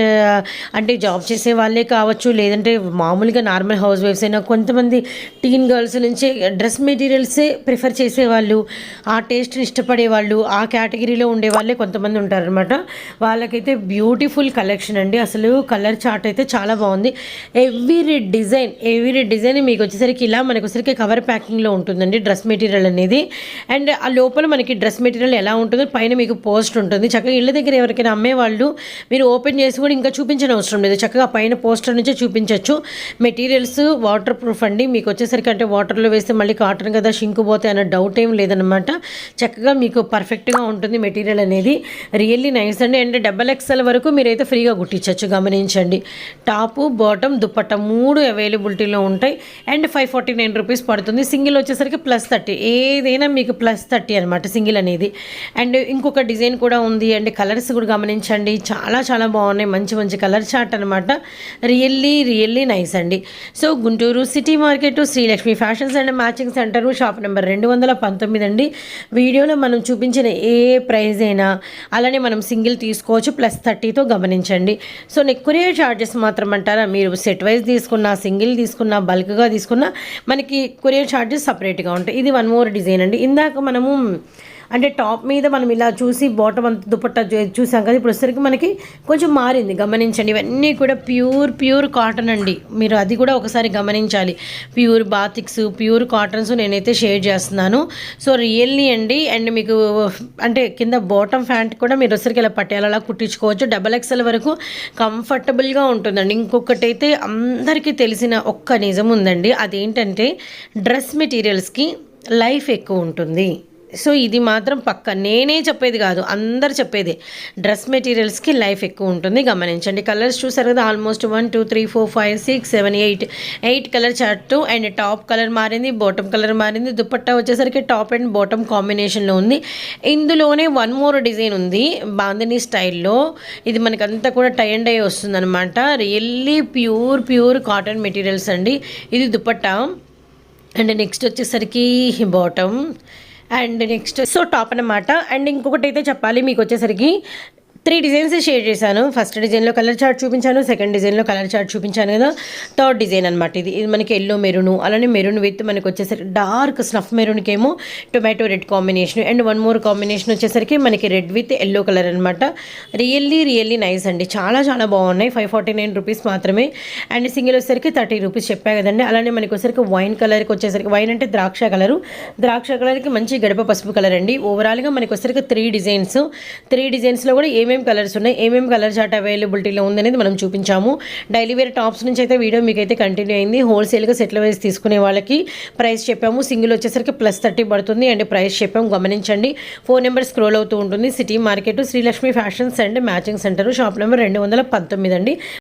అంటే జాబ్ చేసే వాళ్ళే కావచ్చు లేదంటే మామూలుగా నార్మల్ హౌస్ వైఫ్స్ అయినా కొంతమంది టీన్ గర్ల్స్ నుంచి డ్రెస్ మెటీరియల్సే ప్రిఫర్ చేసేవాళ్ళు ఆ టేస్ట్ని ఇష్టపడే వాళ్ళు ఆ కేటగిరీలో ఉండే వాళ్ళే కొంతమంది ఉంటారనమాట వాళ్ళకైతే బ్యూటిఫుల్ కలెక్షన్ అండి. అసలు కలర్ చార్ట్ అయితే చాలా బాగుంది. ఎవ్రీ డిజైన్ ఎవ్రీ డిజైన్ మీకు వచ్చేసరికి ఇలా మనకు వచ్చేసరికి కవర్ ప్యాకింగ్లో ఉంటుందండి డ్రెస్ మెటీరియల్ అనేది. అండ్ లోపల మనకి డ్రెస్ మెటీరియల్ ఎలా ఉంటుందో పైన మీకు పోస్ట్ ఉంటుంది. చక్కగా ఇళ్ళ దగ్గర ఎవరికైనా అమ్మేవాళ్ళు మీరు ఓపెన్ చేసి కూడా ఇంకా చూపించిన అవసరం లేదు. చక్కగా పైన పోస్టర్ నుంచే చూపించవచ్చు మెటీరియల్స్ వాటర్ ప్రూఫ్ అండి. మీకు వచ్చేసరికి అంటే వాటర్లో వేస్తే మళ్ళీ కాటన్ కదా షింకు పోతే అన్న డౌట్ ఏం లేదనమాట చక్కగా మీకు పర్ఫెక్ట్గా ఉంటుంది మెటీరియల్ అనేది. రియల్లీ నైస్ అండి. అండ్ డబల్ ఎక్స్ఎల్ వరకు మీరైతే ఫ్రీగా కుట్టించవచ్చు గమనించండి. టాపు బాటమ్ దుప్పట్ట మూడు అవైలబిలిటీలో ఉంటాయి. And five forty nine rupees పడుతుంది. సింగిల్ వచ్చేసరికి ప్లస్ థర్టీ. ఏదైనా మీకు ప్లస్ థర్టీ థర్టీ అనమాట సింగిల్ అనేది. అండ్ ఇంకొక డిజైన్ కూడా ఉంది. అండ్ కలర్స్ కూడా గమనించండి. చాలా చాలా బాగున్నాయి. మంచి మంచి కలర్ చార్ట్ అనమాట రియల్లీ రియల్లీ నైస్ అండి. So Guntur city market Srilakshmi fashions and matching centre shop number రెండు వందల పంతొమ్మిది అండి. వీడియోలో మనం చూపించిన ఏ ప్రైజ్ అయినా అలానే మనం సింగిల్ తీసుకోవచ్చు. ప్లస్ థర్టీతో గమనించండి. సో నెక్ కొరియర్ చార్జెస్ మాత్రం అంటారా? మీరు సెట్ వైజ్ తీసుకున్నా సింగిల్ తీసుకున్నా బల్క్గా తీసుకున్నా మనకి కొరియర్ చార్జెస్ సపరేట్గా ఉంటాయి. ఇది వన్ మోర్ డిజైన్ అండి. ఇందాక మనము అంటే టాప్ మీద మనం ఇలా చూసి బాటమ్ అంత దుపట్టా చూసాం కదా ఇప్పుడు వచ్చేసరికి మనకి కొంచెం మారింది. గమనించండి ఇవన్నీ కూడా ప్యూర్ ప్యూర్ కాటన్ అండి. మీరు అది కూడా ఒకసారి గమనించాలి. ప్యూర్ బాతిక్స్ ప్యూర్ కాటన్స్ నేనైతే షేర్ చేస్తున్నాను. సో రియల్లీ అండి అండ్ మీకు అంటే కింద బాటమ్ ఫ్యాంట్ కూడా మీరు వచ్చరికి ఇలా పట్టేలా కుట్టించుకోవచ్చు. డబల్ ఎక్స్ఎల్ వరకు కంఫర్టబుల్గా ఉంటుందండి. ఇంకొకటి అయితే అందరికీ తెలిసిన ఒక్క నిజం ఉందండి. అదేంటంటే డ్రెస్ మెటీరియల్స్కి లైఫ్ ఎక్కువ ఉంటుంది. సో ఇది మాత్రం పక్క. నేనే చెప్పేది కాదు అందరు చెప్పేది. డ్రెస్ మెటీరియల్స్కి లైఫ్ ఎక్కువ ఉంటుంది గమనించండి. కలర్స్ చూసారు కదా almost one two three four five six seven eight. Eight colour chart and top colour మారింది బాటమ్ కలర్ మారింది. దుపట్టా వచ్చేసరికి టాప్ అండ్ బాటమ్ కాంబినేషన్లో ఉంది. ఇందులోనే వన్ మోర్ డిజైన్ ఉంది బాందిని స్టైల్లో. ఇది మనకంతా కూడా టై అండ్ అయ్యి వస్తుంది అనమాట really pure pure cotton materials అండి. ఇది దుపట్టా. అండ్ నెక్స్ట్ వచ్చేసరికి bottom. And next so top అన్నమాట. అండ్ ఇంకొకటి అయితే చెప్పాలి మీకు వచ్చేసరికి త్రీ డిజైన్స్ షేర్ చేశాను. ఫస్ట్ డిజైన్లో కలర్ చార్ట్ చూపించాను సెకండ్ డిజైన్లో కలర్ చార్ట్ చూపించాను కదా. థర్డ్ డిజైన్ అనమాట ఇది. ఇది మనకి ఎల్లో మెరూన్ అలానే మెరూన్ విత్ మనకి వచ్చేసరికి డార్క్ స్నఫ్ మెరూన్కి ఏమో tomato red combination. And one more combination వచ్చేసరికి మనకి రెడ్ విత్ ఎల్లో కలర్ అనమాట రియల్లీ రియల్లీ నైస్ అండి. చాలా చాలా బాగున్నాయి. ఫైవ్ ఫార్టీ నైన్ రూపీస్ మాత్రమే. అండ్ సింగిల్ వచ్చేసరికి థర్టీ రూపీస్ చెప్పా కదండి. అలానే మనకి వచ్చేసరికి వైన్ కలర్కి వచ్చేసరికి వైన్ అంటే ద్రాక్ష కలరు. ద్రాక్ష కలర్కి మంచి గడప పసుపు కలర్ అండి. ఓవరాల్గా మనకి వచ్చేసరికి త్రీ డిజైన్స్. త్రీ డిజైన్స్లో కూడా ఏమేమి కలర్స్ ఉన్నాయి ఏమేమి కలర్ చార్ట్ అవైలబిలిటీలో ఉందనేది మనం చూపించాము. డైలీ వేర్ టాప్స్ నుంచి అయితే వీడియో మీకు అయితే కంటిన్యూ అయింది. హోల్సేల్గా సెటిల్ వైజ్ తీసుకునే వాళ్ళకి ప్రైస్ చెప్పాము. సింగిల్ వచ్చేసరికి ప్లస్ థర్టీ పడుతుంది. అండ్ ప్రైస్ చెప్పాము గమనించండి. ఫోన్ నెంబర్ స్క్రోల్ అవుతూ ఉంటుంది. City market Srilakshmi fashions and matching centre. Shop number రెండు వందల పంతొమ్మిది అండి.